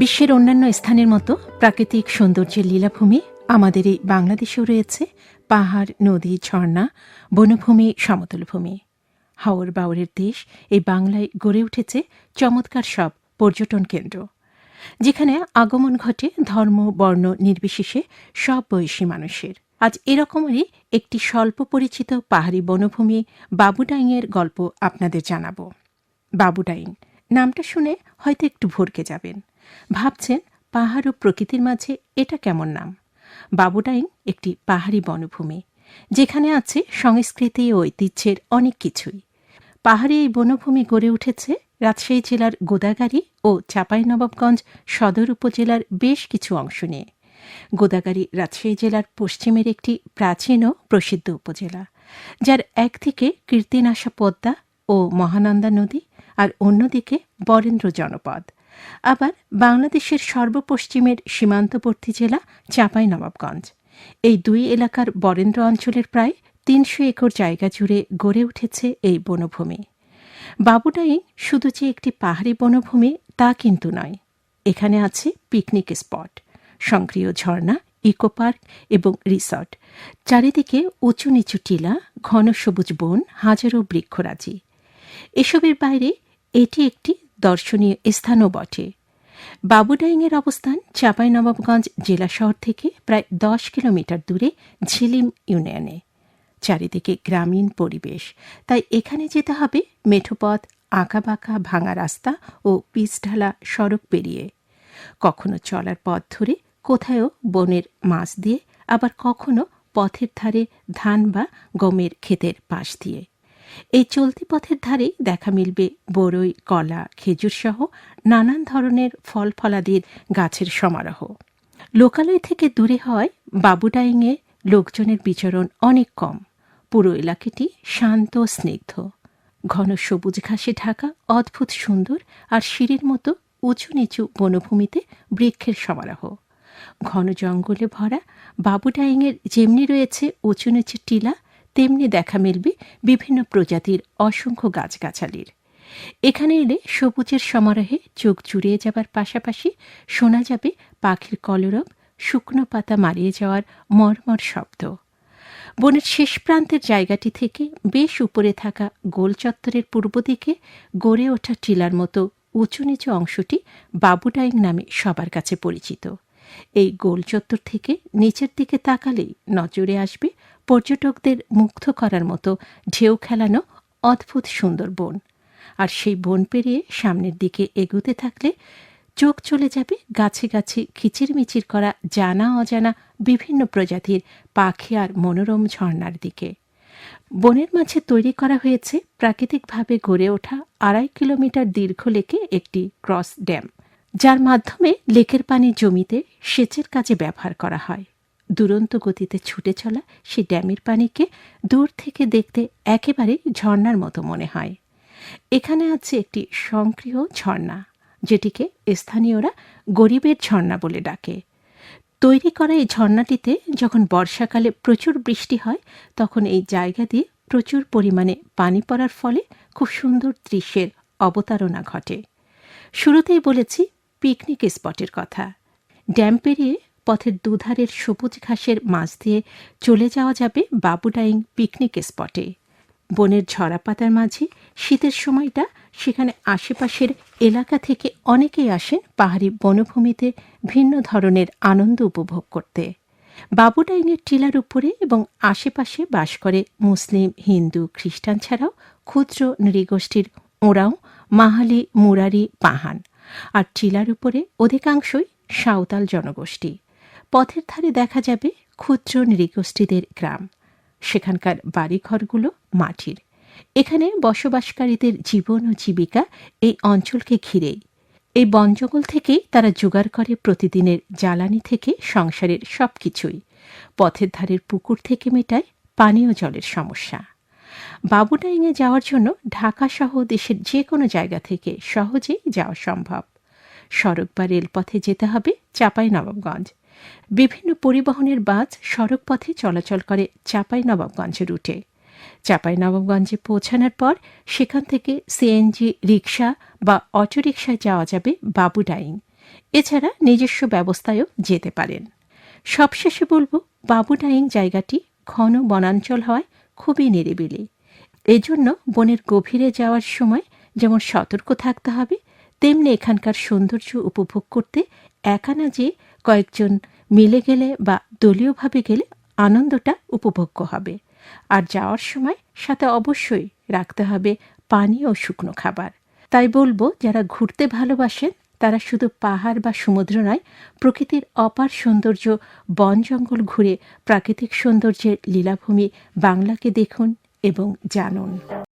বিশ্বের অন্যান্য স্থানের মতো প্রাকৃতিক সৌন্দর্যের লীলাভূমি আমাদের এই বাংলাদেশেও রয়েছে। পাহাড়, নদী, ঝর্ণা, বনভূমি, সমতলভূমি। হাওর বাওরের দেশ এই বাংলায় গড়ে উঠেছে চমৎকার সব পর্যটন কেন্দ্র, যেখানে আগমন ঘটে ধর্ম, বর্ণ নির্বিশেষে সব বয়সী মানুষের। আজ এরকমেরই একটি স্বল্প পরিচিত পাহাড়ি বনভূমি বাবুডাইংয়ের গল্প আপনাদের জানাব। বাবুডাইং নামটা শুনে হয়তো একটু ভরকে যাবেন। ভাবছেন পাহাড় ও প্রকৃতির মাঝে এটা কেমন নাম? বাবুডাইং একটি পাহাড়ি বনভূমি, যেখানে আছে সংস্কৃতি ও ঐতিহ্যের অনেক কিছুই। পাহাড়ি এই বনভূমি গড়ে উঠেছে রাজশাহী জেলার গোদাগাড়ি ও চাঁপাইনবাবগঞ্জ সদর উপজেলার বেশ কিছু অংশ নিয়ে। গোদাগাড়ি রাজশাহী জেলার পশ্চিমের একটি প্রাচীন ও প্রসিদ্ধ উপজেলা, যার একদিকে কীর্তিনাশা পদ্মা ও মহানন্দা নদী আর অন্যদিকে বরেন্দ্র জনপদ। আবার বাংলাদেশের সর্বপশ্চিমের সীমান্তবর্তী জেলা চাঁপাইনবাবগঞ্জ। এই দুই এলাকার বরেন্দ্র অঞ্চলের প্রায় তিনশো একর জায়গা জুড়ে গড়ে উঠেছে এই বনভূমি। বাবুডাই শুধু যে একটি পাহাড়ি বনভূমি তা কিন্তু নয়, এখানে আছে পিকনিক স্পট, সক্রিয় ঝর্ণা, ইকো পার্ক এবং রিসর্ট, চারিদিকে উঁচু নিচু টিলা, ঘন সবুজ বন, হাজারো বৃক্ষরাজি। এসবের বাইরে এটি একটি দর্শনীয় স্থানও বটে। বাবুডাইংয়ের অবস্থান চাঁপাইনবাবগঞ্জ জেলা শহর থেকে প্রায় দশ কিলোমিটার দূরে ঝিলিম ইউনিয়নে। চারিদিকে গ্রামীণ পরিবেশ। তাই এখানে যেতে হবে মেঠোপথ, আঁকাবাঁকা, ভাঙা রাস্তা ও পিচ ঢালা সড়ক পেরিয়ে। কখনো চলার পথ ধরে কোথায়ও বনের মাছ দিয়ে, আবার কখনো পথের ধারে ধান বা গমের ক্ষেতের পাশ দিয়ে। এই চলতি পথের ধারেই দেখা মিলবে বড়ই কলা, খেজুর সহ নানান ধরনের ফল ফলাদির গাছের সমারোহ। লোকালয় থেকে দূরে হওয়ায় বাবুডাইংয়ে লোকজনের বিচরণ অনেক কম। পুরো এলাকাটি শান্ত, স্নিগ্ধ। ঘন সবুজ ঘাসে ঢাকা, অদ্ভুত সুন্দর আর সিঁড়ির মতো উঁচু নিচু বনভূমিতে বৃক্ষের সমারোহ। ঘন জঙ্গলে ভরা বাবুডাইংয়ের যেমনি রয়েছে উঁচু নিচু টিলা তেমনি দেখা মিলবে বিভিন্ন প্রজাতির অসংখ্য গাছগাছালির। এখানে এলে সবুজের সমারোহে চোখ জুড়িয়ে যাবার পাশাপাশি শোনা যাবে পাখির কলরব, শুকনো পাতা মারিয়ে যাওয়ার মর্মর শব্দ। বনের শেষ প্রান্তের জায়গাটি থেকে বেশ উপরে থাকা গোল চত্বরের পূর্ব দিকে গড়ে ওঠা টিলার মতো উঁচু নিচু অংশটি বাবুডাইং নামে সবার কাছে পরিচিত। এই গোল চত্বর থেকে নিচের দিকে তাকালেই নজরে আসবে পর্যটকদের মুগ্ধ করার মতো ঢেউ খেলানো অদ্ভুত সুন্দর বন। আর সেই বন পেরিয়ে সামনের দিকে এগুতে থাকলে চোখ চলে যাবে গাছে গাছে খিচিরমিচির করা জানা অজানা বিভিন্ন প্রজাতির পাখি আর মনোরম ঝর্ণার দিকে। বনের মাঝে তৈরি করা হয়েছে প্রাকৃতিকভাবে গড়ে ওঠা আড়াই কিলোমিটার দীর্ঘ লেকে একটি ক্রস ড্যাম। যার মাধ্যমে লেকের পানি জমিতে সেচের কাজে ব্যবহার করা হয়। দুরন্ত গতিতে ছুটে চলা সে ড্যামের পানিকে দূর থেকে দেখতে একেবারে ঝর্ণার মতো মনে হয়। এখানে আছে একটি সক্রিয় ঝর্ণা, যেটিকে স্থানীয়রা গরিবের ঝর্ণা বলে ডাকে। তৈরি করা এই ঝর্ণাটিতে যখন বর্ষাকালে প্রচুর বৃষ্টি হয়, তখন এই জায়গা দিয়ে প্রচুর পরিমাণে পানি পড়ার ফলে খুব সুন্দর দৃশ্যের অবতারণা ঘটে। শুরুতেই বলেছি পিকনিক স্পটের কথা। ড্যাম পেরিয়ে পথের দুধারের সবুজ ঘাসের মাছ দিয়ে চলে যাওয়া যাবে বাবুডাইং পিকনিক স্পটে। বনের ঝরা পাতার মাঝে শীতের সময়টা সেখানে আশেপাশের এলাকা থেকে অনেকেই আসেন পাহাড়ি বনভূমিতে ভিন্ন ধরনের আনন্দ উপভোগ করতে। বাবুডাইনের টিলার উপরে এবং আশেপাশে বাস করে মুসলিম, হিন্দু, খ্রিস্টান ছাড়াও ক্ষুদ্র নৃগোষ্ঠীর ওরাও মাহালি মুরারি পাহান আর টিলার উপরে অধিকাংশই সাঁওতাল জনগোষ্ঠী। পথের ধারে দেখা যাবে ক্ষুদ্র নৃগোষ্ঠীদের গ্রাম। সেখানকার বাড়িঘরগুলো মাটির। এখানে বসবাসকারীদের জীবন ও জীবিকা এই অঞ্চলকে ঘিরেই। এই বনজঙ্গল থেকেই তারা জোগাড় করে প্রতিদিনের জ্বালানি থেকে সংসারের সব কিছুই পথের ধারের পুকুর থেকে মেটায় পানীয় জলের সমস্যা। বাবুডাইংয়ে যাওয়ার জন্য ঢাকা সহ দেশের যে কোনো জায়গা থেকে সহজেই যাওয়া সম্ভব। সড়ক বা রেলপথে যেতে হবে চাপাই নবাবগঞ্জ বিভিন্ন পরিবহনের বাস সড়ক পথে চলাচল করে চাপাই নবাবগঞ্জ রুটে। চাপাই নবাবগঞ্জে পৌঁছানোর পর সেখান থেকে সিএনজি রিক্সা বা অটোরিকশায় যাওয়া যাবে বাবুডাইং এছাড়া নিজস্ব ব্যবস্থায়ও যেতে পারেন। সবশেষে বলব বাবুডাইং জায়গাটি ঘন বনাঞ্চল হওয়ায় খুবই নিরিবিলি। এজন্য বনের গভীরে যাওয়ার সময় যেমন সতর্ক থাকতে হবে, তেমনি এখানকার সৌন্দর্য উপভোগ করতে একা না যে কয়েকজন মিলে গেলে বা দলীয়ভাবে গেলে আনন্দটা উপভোগ্য হবে। আর যাওয়ার সময় সাথে অবশ্যই রাখতে হবে পানি ও শুকনো খাবার। তাই বলব, যারা ঘুরতে ভালোবাসেন তারা শুধু পাহাড় বা সমুদ্র নয়, প্রকৃতির অপার সৌন্দর্য, বন জঙ্গল ঘুরে প্রাকৃতিক সৌন্দর্যের লীলাভূমি বাংলাকে দেখুন এবং জানুন।